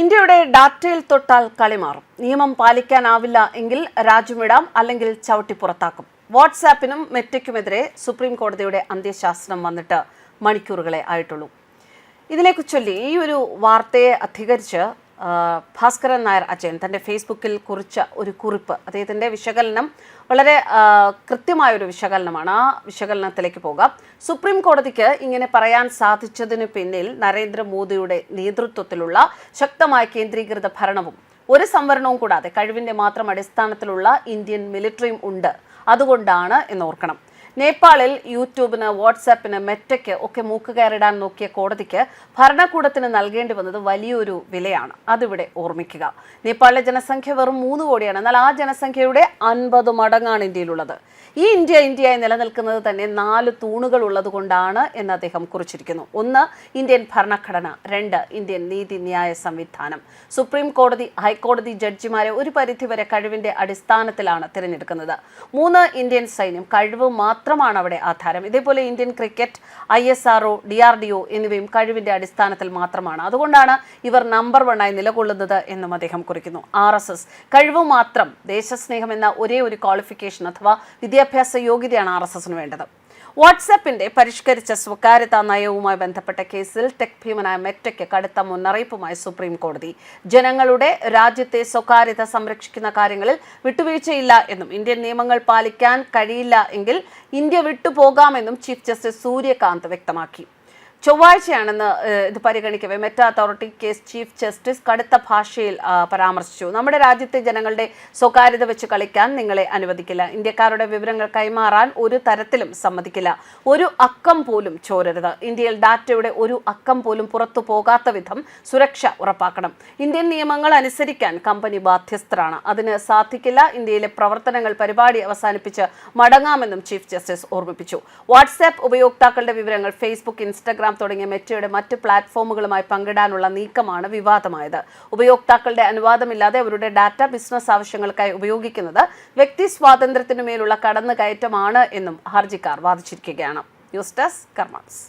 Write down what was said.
ഇന്ത്യയുടെ ഡാറ്റയിൽ തൊട്ടാൽ കളി മാറും. നിയമം പാലിക്കാനാവില്ല എങ്കിൽ രാജ്യമിടാം അല്ലെങ്കിൽ ചവിട്ടി പുറത്താക്കും. വാട്സാപ്പിനും മെറ്റയ്ക്കുമെതിരെ സുപ്രീം കോടതിയുടെ അന്ത്യശാസനം വന്നിട്ട് മണിക്കൂറുകളെ ആയിട്ടുള്ളൂ. ഇതിനെക്കുറിച്ചൊല്ലി ഈ ഒരു വാർത്തയെ അധികരിച്ച് ഭാസ്കരൻ നായർ അജയൻ തന്റെ ഫേസ്ബുക്കിൽ കുറിച്ച ഒരു കുറിപ്പ് അദ്ദേഹത്തിന്റെ വിശകലനം വളരെ കൃത്യമായൊരു വിശകലനമാണ്. ആ വിശകലനത്തിലേക്ക് പോകാം. സുപ്രീം കോടതിക്ക് ഇങ്ങനെ പറയാൻ സാധിച്ചതിന് പിന്നിൽ നരേന്ദ്രമോദിയുടെ നേതൃത്വത്തിലുള്ള ശക്തമായ കേന്ദ്രീകൃത ഭരണവും ഒരു സംവരണവും കൂടാതെ കഴിവിന്റെ മാത്രം അടിസ്ഥാനത്തിലുള്ള ഇന്ത്യൻ മിലിറ്ററിയും ഉണ്ട്. അതുകൊണ്ടാണ് എന്നോർക്കണം. നേപ്പാളിൽ യൂട്യൂബിന് വാട്സാപ്പിന് മെറ്റയ്ക്ക് ഒക്കെ മൂക്കുകയറിടാൻ നോക്കിയ കോടതിക്ക് ഭരണകൂടത്തിന് നൽകേണ്ടി വന്നത് വലിയൊരു വിലയാണ്. അതിവിടെ ഓർമ്മിക്കുക. നേപ്പാളിലെ ജനസംഖ്യ വെറും മൂന്ന് കോടിയാണ്. എന്നാൽ ആ ജനസംഖ്യയുടെ അൻപത് മടങ്ങാണ് ഇന്ത്യയിലുള്ളത്. ഈ ഇന്ത്യ ഇന്ത്യയായി നിലനിൽക്കുന്നത് തന്നെ നാല് തൂണുകൾ ഉള്ളതുകൊണ്ടാണ് എന്ന് അദ്ദേഹം കുറിച്ചിരിക്കുന്നു. ഒന്ന് ഇന്ത്യൻ ഭരണഘടന. രണ്ട് ഇന്ത്യൻ നീതിന്യായ സംവിധാനം. സുപ്രീം കോടതി ഹൈക്കോടതി ജഡ്ജിമാരെ ഒരു പരിധിവരെ കഴിവിന്റെ അടിസ്ഥാനത്തിലാണ് തിരഞ്ഞെടുക്കുന്നത്. മൂന്ന് ഇന്ത്യൻ സൈന്യം കഴിവ് മാത്രമാണ് അവിടെ ആധാരം. ഇതേപോലെ Indian cricket I S R O D R D O എന്നിവയും കഴിവിന്റെ അടിസ്ഥാനത്തിൽ മാത്രമാണ്. അതുകൊണ്ടാണ് ഇവർ നമ്പർ വണ്ണായി നിലകൊള്ളുന്നത് എന്നും അദ്ദേഹം കുറിക്കുന്നു. ആർ എസ് എസ് കഴിവ് മാത്രം ദേശസ്നേഹം എന്ന ഒരേ ഒരു ക്വാളിഫിക്കേഷൻ അഥവാ വിദ്യാഭ്യാസ യോഗ്യതയാണ് ആർ എസ് എസിന് വേണ്ടത്. വാട്സാപ്പിന്റെ പരിഷ്കരിച്ച സ്വകാര്യതാ നയവുമായി ബന്ധപ്പെട്ട കേസിൽ ടെക് ഭീമനായ മെറ്റയ്ക്ക് കടുത്ത മുന്നറിയിപ്പുമായി സുപ്രീം കോടതി. ജനങ്ങളുടെ രാജ്യത്തെ സ്വകാര്യത സംരക്ഷിക്കുന്ന കാര്യങ്ങളിൽ വിട്ടുവീഴ്ചയില്ല എന്നും ഇന്ത്യൻ നിയമങ്ങൾ പാലിക്കാൻ കഴിയില്ല എങ്കിൽ ഇന്ത്യ വിട്ടുപോകാമെന്നും ചീഫ് ജസ്റ്റിസ് സൂര്യകാന്ത് വ്യക്തമാക്കി. ചൊവ്വാഴ്ചയാണെന്ന് ഇത് പരിഗണിക്കവേ. Meta authority case chief justice കടുത്ത ഭാഷയിൽ പരാമർശിച്ചു. നമ്മുടെ രാജ്യത്തെ ജനങ്ങളുടെ സ്വകാര്യത വെച്ച് കളിക്കാൻ നിങ്ങളെ അനുവദിക്കില്ല. ഇന്ത്യക്കാരുടെ വിവരങ്ങൾ കൈമാറാൻ ഒരു തരത്തിലും സമ്മതിക്കില്ല. ഒരു അക്കം പോലും ചോരരുത്. ഇന്ത്യയിൽ ഡാറ്റയുടെ ഒരു അക്കം പോലും പുറത്തു പോകാത്ത വിധം സുരക്ഷ ഉറപ്പാക്കണം. ഇന്ത്യൻ നിയമങ്ങൾ അനുസരിക്കാൻ കമ്പനി ബാധ്യസ്ഥരാണ്. അതിന് സാധിക്കില്ല. ഇന്ത്യയിലെ പ്രവർത്തനങ്ങൾ പരിപാടി അവസാനിപ്പിച്ച് മടങ്ങാമെന്നും ചീഫ് ജസ്റ്റിസ് ഓർമ്മിപ്പിച്ചു. വാട്സാപ്പ് ഉപയോക്താക്കളുടെ വിവരങ്ങൾ ഫേസ്ബുക്ക് ഇൻസ്റ്റഗ്രാം തുടങ്ങിയ മെറ്റയുടെ മറ്റ് പ്ലാറ്റ്ഫോമുകളുമായി പങ്കിടാനുള്ള നീക്കമാണ് വിവാദമായത്. ഉപയോക്താക്കളുടെ അനുവാദമില്ലാതെ അവരുടെ ഡാറ്റ ബിസിനസ് ആവശ്യങ്ങൾക്കായി ഉപയോഗിക്കുന്നത് വ്യക്തി സ്വാതന്ത്ര്യത്തിനുമേലുള്ള കടന്നുകയറ്റമാണ് എന്നും ഹർജിക്കാർ വാദിച്ചിരിക്കുകയാണ്. News desk കർമാൻസ്.